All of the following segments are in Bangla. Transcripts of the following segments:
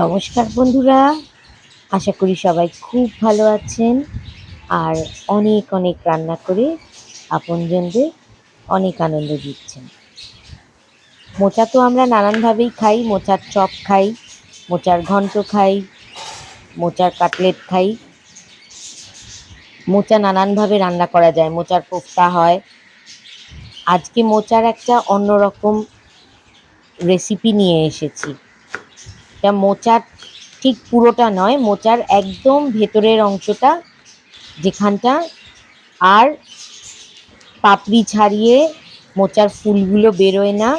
নমস্কার বন্ধুরা, আশা করি সবাই খুব ভালো আছেন আর অনেক অনেক রান্না করে আপনজনদের অনেক আনন্দ দিচ্ছেন। মোচা তো আমরা নানানভাবেই খাই, মোচার চপ খাই, মোচার ঘন্ট খাই, মোচার কাটলেট খাই। মোচা নানানভাবে রান্না করা যায়, মোচার কোফতা হয়। আজকে মোচার একটা অন্যরকম রেসিপি নিয়ে এসেছি। এটা মোচার ঠিক পুরোটা নয়, মোচার একদম ভেতরের অংশটা, যেখানটা আর পাপড়ি ছাড়িয়ে মোচার ফুলগুলো বেরোয় না।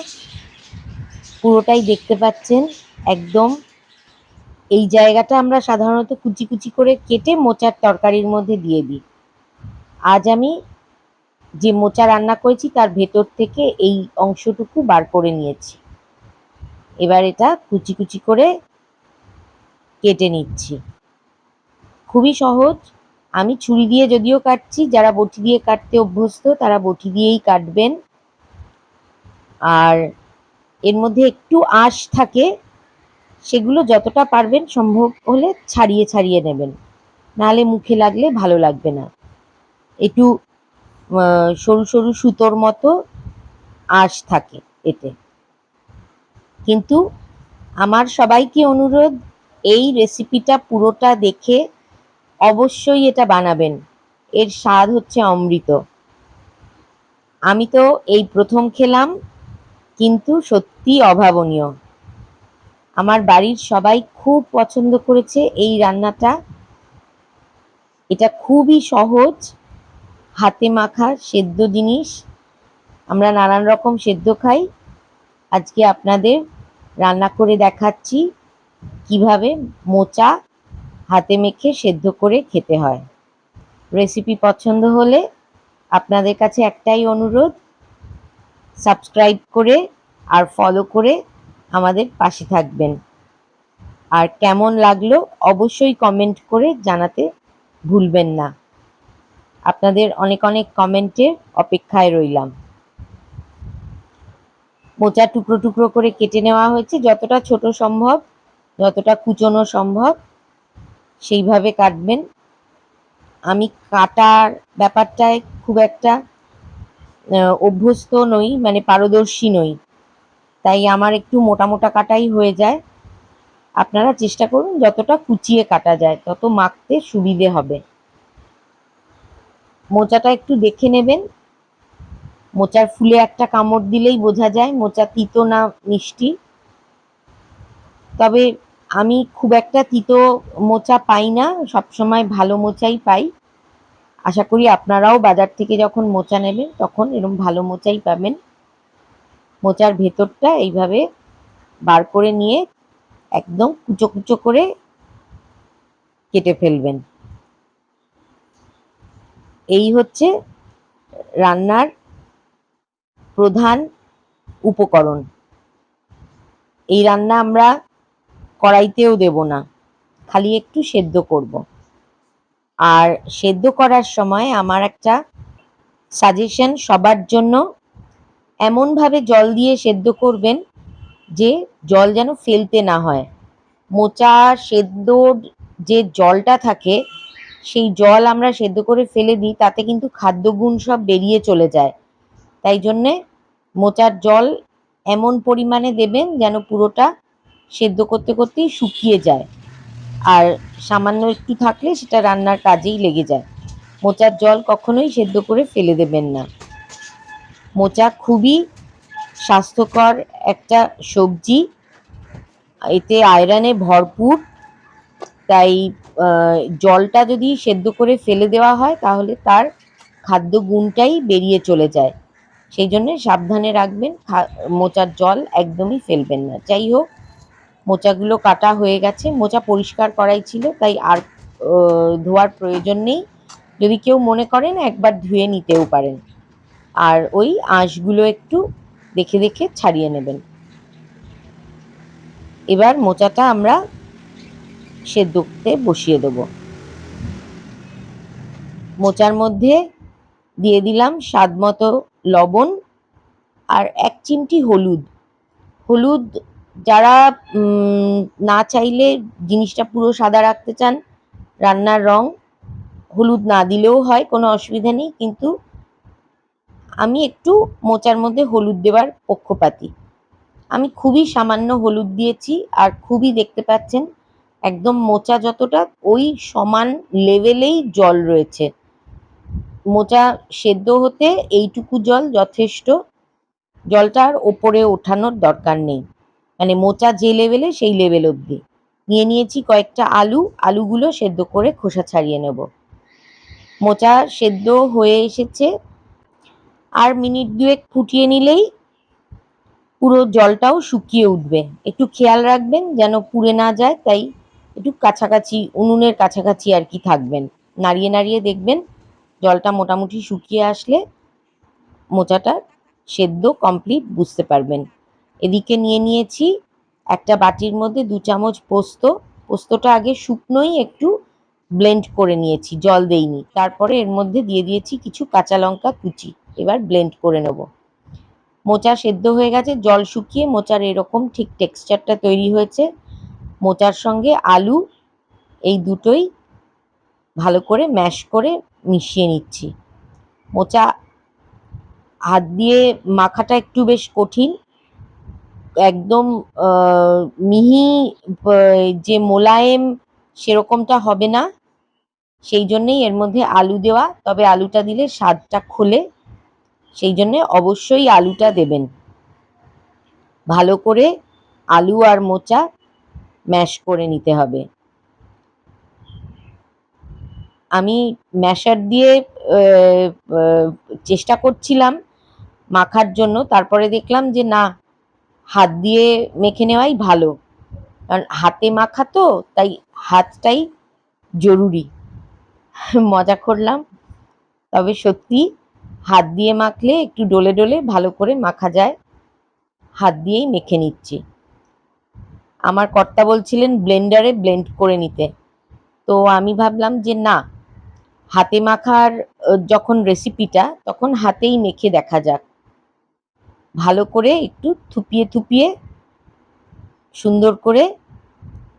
পুরোটাই দেখতে পাচ্ছেন, একদম এই জায়গাটা আমরা সাধারণত কুচি কুচি করে কেটে মোচার তরকারির মধ্যে দিয়ে দিই। আজ আমি যে মোচা রান্না করেছি তার ভেতর থেকে এই অংশটুকু বার করে নিয়েছি। এবার এটা কুচি কুচি করে কেটে নিচ্ছি। খুবই সহজ। আমি ছুরি দিয়ে যদিও কাটছি, যারা বটি দিয়ে কাটতে অভ্যস্ত তারা বটি দিয়েই কাটবেন। আর এর মধ্যে একটু আঁশ থাকে, সেগুলো যতটা পারবেন সম্ভব হলে ছাড়িয়ে ছাড়িয়ে নেবেন। নাহলে মুখে লাগলে ভালো লাগবে না। একটু সরু সরু সুতোর মতো আঁশ থাকে এতে। কিন্তু আমার সবাইকে অনুরোধ, এই রেসিপিটা পুরোটা দেখে অবশ্যই এটা বানাবেন। এর স্বাদ হচ্ছে অমৃত। আমি তো এই প্রথম খেলাম, কিন্তু সত্যি অভাবনীয়। আমার বাড়ির সবাই খুব পছন্দ করেছে এই রান্নাটা। এটা খুবই সহজ, হাতে মাখা সেদ্ধ জিনিস। আমরা নানান রকম সেদ্ধ খাই। আজকে আপনাদের রান্না করে দেখাচ্ছি কীভাবে মোচা হাতে মেখে সেদ্ধ করে খেতে হয়। রেসিপি পছন্দ হলে আপনাদের কাছে একটাই অনুরোধ সাবস্ক্রাইব করে আর ফলো করে আমাদের পাশে থাকবেন। আর কেমন লাগল অবশ্যই কমেন্ট করে জানাতে ভুলবেন না। আপনাদের অনেক অনেক কমেন্টের অপেক্ষায় রইলাম। মোচা টুকরো টুকরো করে কেটে নেওয়া হয়েছে। যতটা ছোট সম্ভব, যতটা কুচোনো সম্ভব, সেইভাবে কাটবেন। আমি কাটার ব্যাপারটায় খুব একটা অভ্যস্ত নই মানে পারদর্শী নই। তাই আমার একটু মোটা মোটা কাটাই হয়ে যায়। আপনারা চেষ্টা করুন যতটা কুচিয়ে কাটা যায়, তত মাখতে সুবিধে হবে। মোচাটা একটু দেখে নেবেন। মোচার ফুলে একটা কামড় দিলেই বোঝা যায়, মোচা তিতো না মিষ্টি। তবে আমি খুব একটা তিতো মোচা পাই না, সবসময় ভালো মোচাই পাই। আশা করি আপনারাও বাজার থেকে যখন মোচা নেবেন, তখন এরকম ভালো মোচাই পাবেন। মোচার ভেতরটা এইভাবে বার করে নিয়ে একদম কুচো কুচো করে কেটে ফেলবেন। এই হচ্ছে রান্নার প্রধান উপকরণ। এই রান্না আমরা কড়াইতেও দেব না, খালি একটু সেদ্ধ করব। আর সেদ্ধ করার সময় আমার একটা সাজেশন সবার জন্য, এমনভাবে জল দিয়ে সেদ্ধ করবেন যে জল যেন ফেলতে না হয়। মোচা সেদ্ধর যে জলটা থাকে, সেই জল আমরা সেদ্ধ করে ফেলে দিই, তাতে কিন্তু খাদ্যগুণ সব বেরিয়ে চলে যায়। তাই জন্যে মোচার জল এমন পরিমাণে দেবেন যেন পুরোটা সেদ্ধ করতে করতেই শুকিয়ে যায়। আর সামান্য একটু থাকলে সেটা রান্নার কাজেই লেগে যায়। মোচার জল কখনোই সেদ্ধ করে ফেলে দেবেন না। মোচা খুবই স্বাস্থ্যকর একটা সবজি। এতে আয়রনে ভরপুর। তাই জলটা যদি সেদ্ধ করে ফেলে দেওয়া হয় তাহলে তার খাদ্য গুণটাই বেরিয়ে চলে যায়। সেই জন্য সাবধানে রাখবেন মোচার জল একদমই ফেলবেন না। যাই হোক, মোচাগুলো কাটা হয়ে গেছে, মোচা পরিষ্কার করাই ছিল, তাই আর ধোয়ার প্রয়োজন নেই। যদি কেউ মনে করেন একবার ধুয়ে নিতেও পারেন। আর ওই আঁশগুলো একটু দেখে দেখে ছাড়িয়ে নেবেন। এবার মোচাটা আমরা সেদ্ধতে বসিয়ে দেব। মোচার মধ্যে দিয়ে দিলাম স্বাদ মতো লবণ আর এক চিমটি হলুদ। হলুদ যারা না চাইলে জিনিসটা পুরো সাদা রাখতে চান, রান্নার রং হলুদ না দিলেও হয়, কোনো অসুবিধা নেই, কিন্তু আমি একটু মোচার মধ্যে হলুদ দেওয়ার পক্ষপাতী। আমি খুবই সামান্য হলুদ দিয়েছি আর খুবই দেখতে পাচ্ছেন, একদম মোচা যতটা, ওই সমান লেভেলেই জল রয়েছে। মোচা সেদ্ধ হতে এইটুকু জল যথেষ্ট। জলটার ওপরে ওঠানোর দরকার নেই। মানে মোচা যে লেভেলে সেই লেভেল অবধি। নিয়ে নিয়েছি কয়েকটা আলু, আলুগুলো সেদ্ধ করে খোসা ছাড়িয়ে নেব। মোচা সেদ্ধ হয়ে এসেছে। আর মিনিট দুয়েক ফুটিয়ে নিলেই পুরো জলটাও শুকিয়ে উঠবে। একটু খেয়াল রাখবেন যেন পুড়ে না যায়, তাই একটু কাছাকাছি, উনুনের কাছাকাছি আর কি থাকবেন। নাড়িয়ে নাড়িয়ে দেখবেন জলটা মোটামুটি শুকিয়ে আসলে মোচাটা সেদ্ধ কমপ্লিট বুঝতে পারবেন। এদিকে নিয়ে নিয়েছি একটা বাটির মধ্যে দু চামচ পোস্ত। পোস্তটা আগে শুকনোই একটু ব্লেন্ড করে নিয়েছি, জল দেইনি। তারপরে এর মধ্যে দিয়ে দিয়েছি কিছু কাঁচা লঙ্কা কুচি, এবার ব্লেন্ড করে নেব। মোচা সেদ্ধ হয়ে গেছে, জল শুকিয়ে মোচার এরকম ঠিক টেক্সচারটা তৈরি হয়েছে। মোচার সঙ্গে আলু এই দুটোই ভালো করে ম্যাশ করে মিশিয়ে নিচ্ছি। মোচা হাত দিয়ে মাখাটা একটু বেশ কঠিন। একদম মিহি যে মোলায়েম সেরকমটা হবে না। সেই জন্যেই এর মধ্যে আলু দেওয়া। তবে আলুটা দিলে স্বাদটা খোলে। সেই জন্যে অবশ্যই আলুটা দেবেন। ভালো করে আলু আর মোচা ম্যাশ করে নিতে হবে। আমি ম্যাশার দিয়ে চেষ্টা করছিলাম মাখার জন্য। তারপরে দেখলাম যে, না, হাত দিয়ে মেখে নেওয়াই ভালো। কারণ হাতে মাখা তো, তাই হাতটাই জরুরি। মজা করলাম। তবে সত্যি, হাত দিয়ে মাখলে একটু ডলে ডলে ভালো করে মাখা যায়। হাত দিয়েই মেখে নিচ্ছি। আমার কর্তা বলছিলেন, ব্লেন্ডারে ব্লেন্ড করে নিতে। তো আমি ভাবলাম যে, না হাতে মাখার যখন রেসিপিটা তখন হাতেই মেখে দেখা যাক। ভালো করে একটু থুপিয়ে থুপিয়ে সুন্দর করে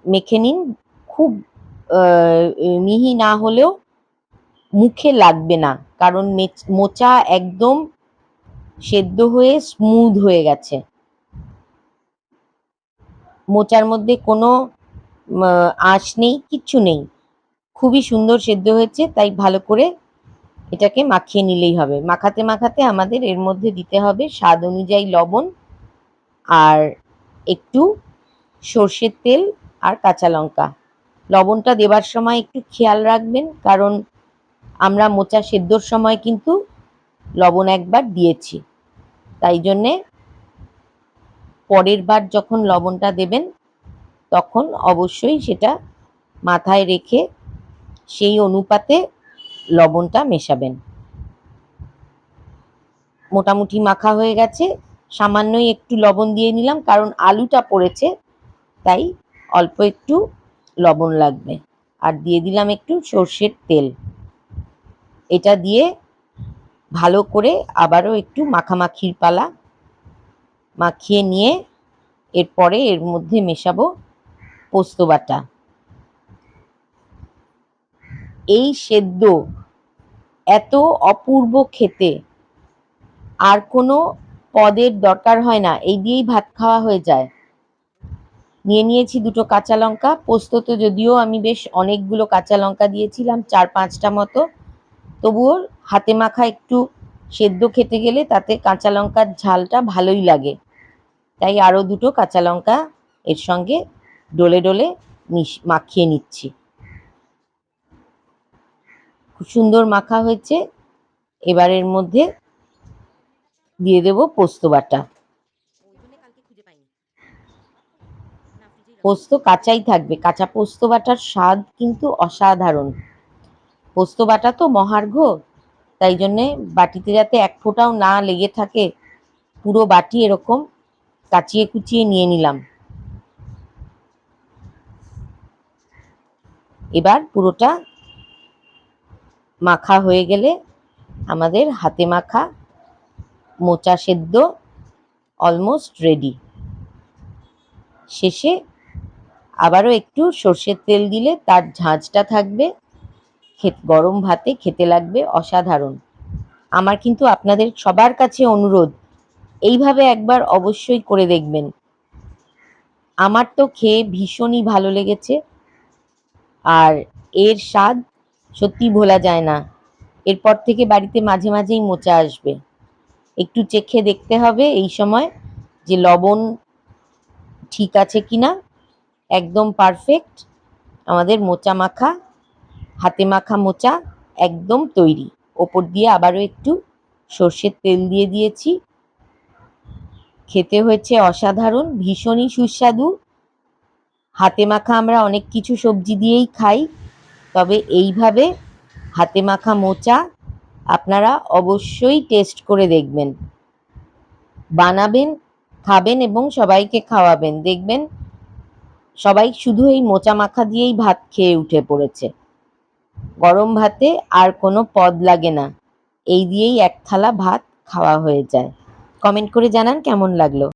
মেখে নিন। খুব মিহি না হলেও মুখে লাগবে না, কারণ মেচ- একদম সেদ্ধ হয়ে স্মুথ হয়ে গেছে। মোচার মধ্যে কোনো আঁশ নেই, কিচ্ছু নেই। খুবই সুন্দর সেদ্ধ হয়েছে, তাই ভালো করে এটাকে মাখিয়ে নিলেই হবে। মাখাতে মাখাতে আমাদের এর মধ্যে দিতে হবে স্বাদ অনুযায়ী লবণ আর একটু সর্ষের তেল আর কাঁচা লঙ্কা। লবণটা দেবার সময় একটু খেয়াল রাখবেন, কারণ আমরা মোচা সেদ্ধর সময় কিন্তু লবণ একবার দিয়েছি। তাই জন্যে পরের বার যখন লবণটা দেবেন, তখন অবশ্যই সেটা মাথায় রেখে সেই অনুপাতে লবণটা মেশাবেন। মোটামুটি মাখা হয়ে গেছে। সামান্যই একটু লবণ দিয়ে নিলাম, কারণ আলুটা পড়েছে, তাই অল্প একটু লবণ লাগবে। আর দিয়ে দিলাম একটু সর্ষের তেল। এটা দিয়ে ভালো করে আবারও একটু মাখামাখির পালা মাখিয়ে নিয়ে এরপরে এর মধ্যে মেশাবো পোস্ত বাটা। এই সেদ্ধ এত অপূর্ব খেতে। আর কোনো পদের দরকার হয় না, এই দিয়েই ভাত খাওয়া হয়ে যায়। নিয়ে নিয়েছি দুটো কাঁচা লঙ্কা পোস্ত তো যদিও আমি বেশ অনেকগুলো কাঁচা লঙ্কা দিয়েছিলাম, চার পাঁচটা মতো। তবুও হাতে মাখা একটু সেদ্ধ খেতে গেলে তাতে কাঁচা লঙ্কার ঝালটা ভালোই লাগে। তাই আরও দুটো কাঁচা লঙ্কা এর সঙ্গে ডলে ডলে মিশ, মাখিয়ে নিচ্ছি। সুন্দর মাখা হয়েছে। এবার এর মধ্যে দিয়ে দেব পোস্ত বাটা। পোস্ত কাঁচাই থাকবে। কাঁচা পোস্ত বাটার স্বাদ কিন্তু অসাধারণ। পোস্ত বাটা তো মহার্ঘ, তাই জন্যে বাটিতে যাতে এক ফোঁটাও না লেগে থাকে, পুরো বাটি এরকম কাচিয়ে কুচিয়ে নিয়ে নিলাম। এবার পুরোটা মাখা হয়ে গেলে আমাদের হাতে মাখা মোচা সেদ্ধ অলমোস্ট রেডি শেষে আবারও একটু সর্ষের তেল দিলে তার ঝাঁঝটা থাকবে, খেত, গরম ভাতে খেতে লাগবে অসাধারণ। আমার কিন্তু আপনাদের সবার কাছে অনুরোধ, এইভাবে একবার অবশ্যই করে দেখবেন। আমার তো খেয়ে ভীষণই ভালো লেগেছে। আর এর স্বাদ সত্যি ভোলা যায় না। এরপর থেকে বাড়িতে মাঝে মাঝেই মোচা আসবে। একটু চেখে দেখতে হবে এই সময় যে লবণ ঠিক আছে কিনা। একদম পারফেক্ট আমাদের মোচা মাখা, হাতে মাখা মোচা একদম তৈরি। ওপর দিয়ে আবারও একটু সর্ষের তেল দিয়ে দিয়েছি। খেতে হয়েছে অসাধারণ, ভীষণই সুস্বাদু। হাতে মাখা আমরা অনেক কিছু সবজি দিয়েই খাই। তবে এইভাবে হাতে মাখা মোচা আপনারা অবশ্যই টেস্ট করে দেখবেন। বানাবেন, খাবেন এবং সবাইকে খাওয়াবেন। দেখবেন সবাই শুধু এই মোচা মাখা দিয়েই ভাত খেয়ে উঠে পড়েছে। গরম ভাতে আর কোনো পদ লাগে না। এই দিয়েই এক থালা ভাত খাওয়া হয়ে যায়। কমেন্ট করে জানান কেমন লাগল।